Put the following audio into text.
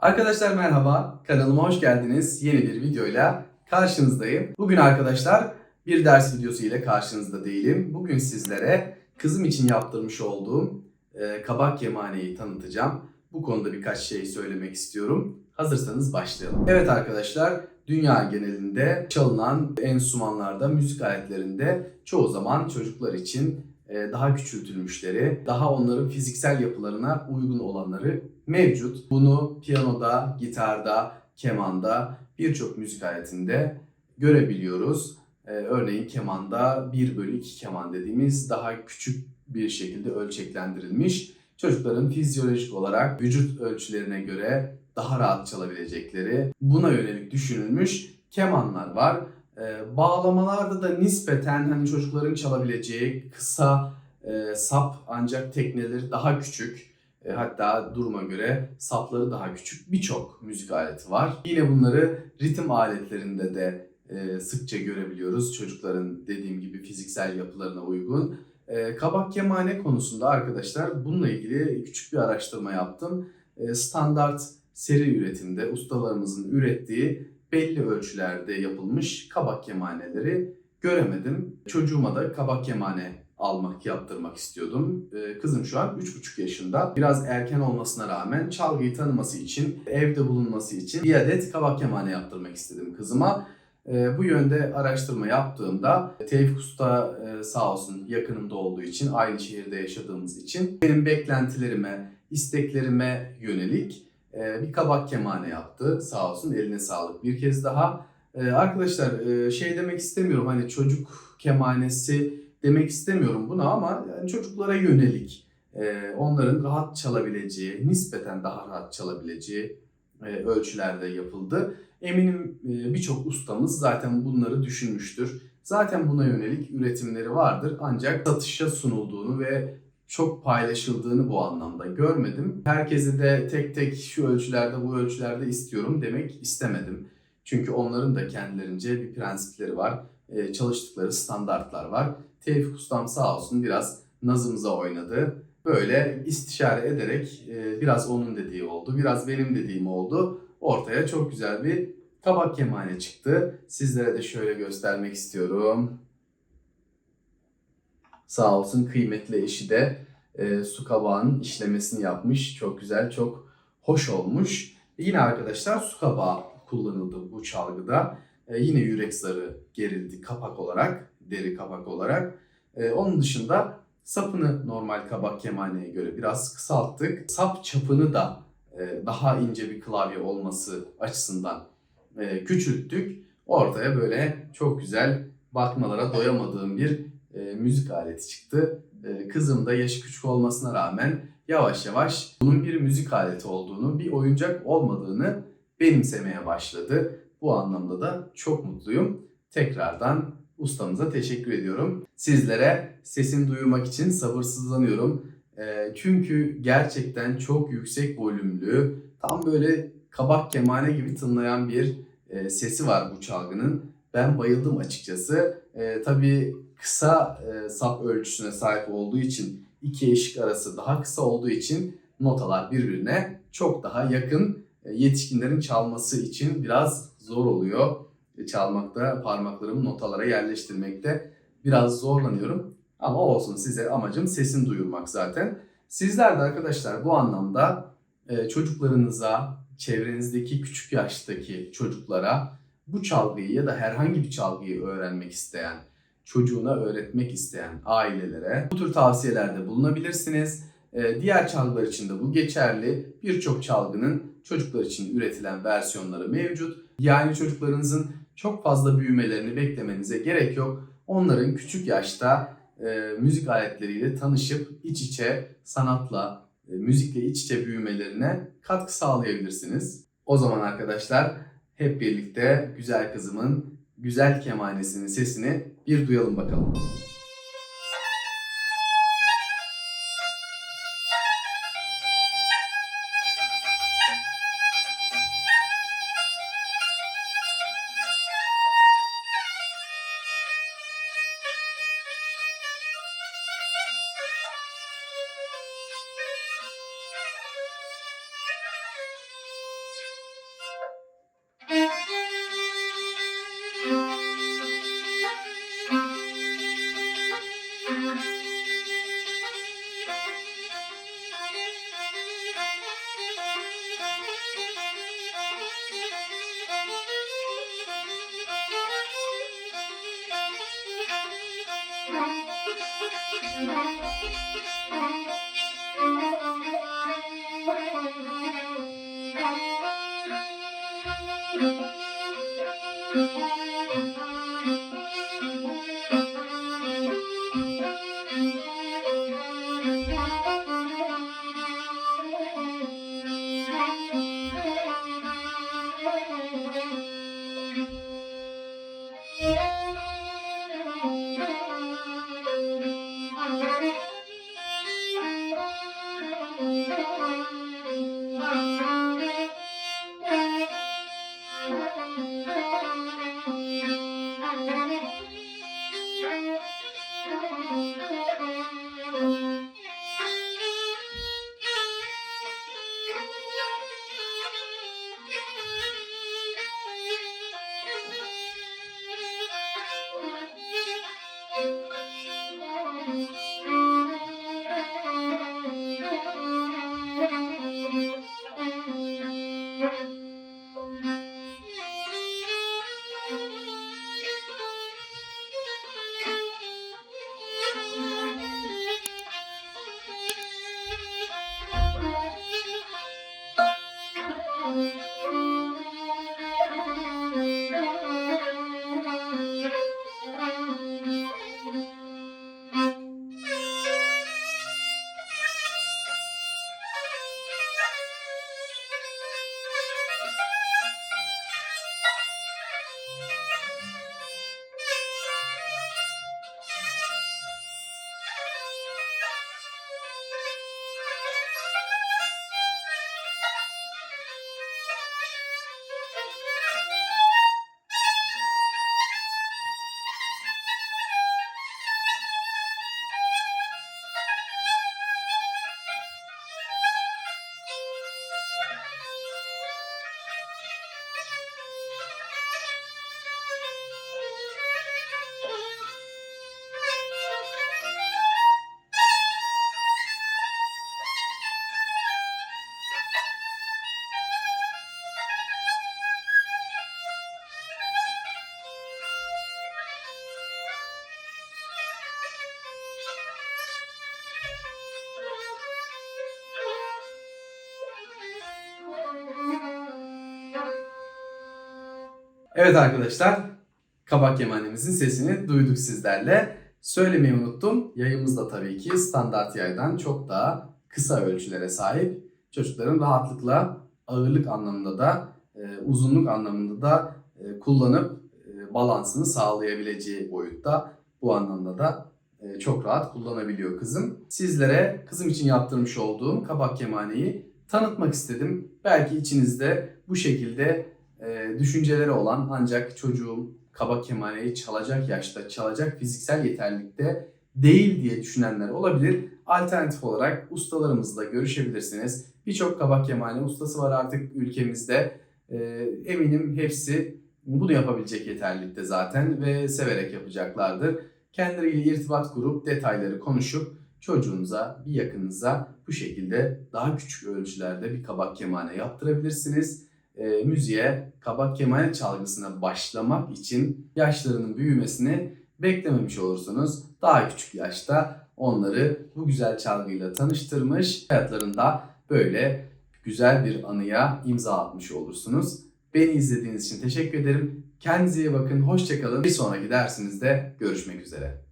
Arkadaşlar merhaba, kanalıma hoş geldiniz. Yeni bir videoyla karşınızdayım. Bugün arkadaşlar bir ders videosu ile karşınızda değilim. Bugün sizlere kızım için yaptırmış olduğum e, kabak yemaneyi tanıtacağım. Bu konuda birkaç şey söylemek istiyorum. Hazırsanız başlayalım. Evet arkadaşlar, dünya genelinde çalınan enstrümanlarda, müzik aletlerinde çoğu zaman çocuklar için e, daha küçültülmüşleri, daha onların fiziksel yapılarına uygun olanları mevcut. Bunu piyanoda, gitarda, kemanda, birçok müzik aletinde görebiliyoruz. Ee, örneğin kemanda 1 bölü 2 keman dediğimiz daha küçük bir şekilde ölçeklendirilmiş. Çocukların fizyolojik olarak vücut ölçülerine göre daha rahat çalabilecekleri, buna yönelik düşünülmüş kemanlar var. Ee, bağlamalarda da nispeten hani çocukların çalabileceği kısa e, sap ancak tekneleri daha küçük. E, hatta duruma göre sapları daha küçük birçok müzik aleti var. Yine bunları ritim aletlerinde de e, sıkça görebiliyoruz. Çocukların dediğim gibi fiziksel yapılarına uygun. E, kabak kemane konusunda arkadaşlar bununla ilgili küçük bir araştırma yaptım. E, standart seri üretimde ustalarımızın ürettiği belli ölçülerde yapılmış kabak kemaneleri göremedim. Çocuğuma da kabak kemane almak, yaptırmak istiyordum. Ee, Kızım şu an 3,5 yaşında. Biraz erken olmasına rağmen çalgıyı tanıması için, evde bulunması için bir adet kabak kemane yaptırmak istedim kızıma. Ee, Bu yönde araştırma yaptığımda Tevfik Usta e, sağ olsun yakınımda olduğu için, aynı şehirde yaşadığımız için benim beklentilerime, isteklerime yönelik e, bir kabak kemane yaptı. Sağ olsun eline sağlık bir kez daha. Ee, Arkadaşlar e, şey demek istemiyorum hani çocuk kemanesi demek istemiyorum buna ama yani çocuklara yönelik e, onların rahat çalabileceği, nispeten daha rahat çalabileceği e, ölçülerde yapıldı. Eminim e, birçok ustamız zaten bunları düşünmüştür. Zaten buna yönelik üretimleri vardır ancak satışa sunulduğunu ve çok paylaşıldığını bu anlamda görmedim. Herkese de tek tek şu ölçülerde bu ölçülerde istiyorum demek istemedim. Çünkü onların da kendilerince bir prensipleri var, e, çalıştıkları standartlar var. Tevfik Ustam sağ olsun biraz nazımıza oynadı. Böyle istişare ederek e, biraz onun dediği oldu, biraz benim dediğim oldu. Ortaya çok güzel bir kabak kemane çıktı. Sizlere de şöyle göstermek istiyorum. Sağ olsun kıymetli eşi de e, su kabağının işlemesini yapmış. Çok güzel, çok hoş olmuş. Yine arkadaşlar su kabağı kullanıldı bu çalgıda. E, yine yürek zarı gerildi kapak olarak, deri kapak olarak. E, onun dışında sapını normal kabak kemaneye göre biraz kısalttık. Sap çapını da e, daha ince bir klavye olması açısından küçülttük. Ortaya böyle çok güzel bakmalara doyamadığım bir müzik aleti çıktı. Kızım da yaşı küçük olmasına rağmen yavaş yavaş bunun bir müzik aleti olduğunu, bir oyuncak olmadığını benimsemeye başladı. Bu anlamda da çok mutluyum. Tekrardan ustamıza teşekkür ediyorum. Sizlere sesini duyurmak için sabırsızlanıyorum. E, çünkü gerçekten çok yüksek volümlü, tam böyle kabak kemane gibi tınlayan bir e, sesi var bu çalgının. Ben bayıldım açıkçası. E, tabii kısa e, sap ölçüsüne sahip olduğu için iki eşik arası daha kısa olduğu için notalar birbirine çok daha yakın. E, yetişkinlerin çalması için biraz zor oluyor. E, çalmakta, parmaklarımı notalara yerleştirmekte biraz zorlanıyorum. Ama olsun size amacım sesini duyurmak zaten. Sizler de arkadaşlar bu anlamda e, çocuklarınıza, çevrenizdeki küçük yaştaki çocuklara bu çalgıyı ya da herhangi bir çalgıyı öğrenmek isteyen, çocuğuna öğretmek isteyen ailelere bu tür tavsiyelerde bulunabilirsiniz. Diğer çalgılar için de bu geçerli. Birçok çalgının çocuklar için üretilen versiyonları mevcut. Yani çocuklarınızın çok fazla büyümelerini beklemenize gerek yok. Onların küçük yaşta e, müzik aletleriyle tanışıp iç içe sanatla, e, müzikle iç içe büyümelerine katkı sağlayabilirsiniz. O zaman arkadaşlar hep birlikte güzel kızımın güzel kemanesinin sesini bir duyalım bakalım. Bye. Evet arkadaşlar, kabak yemanemizin sesini duyduk sizlerle. Söylemeyi unuttum. Yayımız da tabii ki standart yaydan çok daha kısa ölçülere sahip. Çocukların rahatlıkla ağırlık anlamında da e, uzunluk anlamında da e, kullanıp e, balansını sağlayabileceği boyutta. Bu anlamda da e, çok rahat kullanabiliyor kızım. Sizlere kızım için yaptırmış olduğum kabak kemaneyi tanıtmak istedim. Belki içinizde bu şekilde e, düşünceleri olan ancak çocuğum kabak kemaneyi çalacak yaşta, çalacak fiziksel yeterlilikte değil diye düşünenler olabilir. Alternatif olarak ustalarımızla görüşebilirsiniz. Birçok kabak kemane ustası var artık ülkemizde. E, eminim hepsi bunu yapabilecek yeterlilikte zaten ve severek yapacaklardır. Kendileriyle irtibat kurup detayları konuşup çocuğunuza, bir yakınıza bu şekilde daha küçük ölçülerde bir kabak kemane yaptırabilirsiniz e, müziğe, kabak kemane çalgısına başlamak için yaşlarının büyümesini beklememiş olursunuz. Daha küçük yaşta onları bu güzel çalgıyla tanıştırmış, hayatlarında böyle güzel bir anıya imza atmış olursunuz. Beni izlediğiniz için teşekkür ederim. Kendinize iyi bakın, hoşçakalın. Bir sonraki dersimizde görüşmek üzere.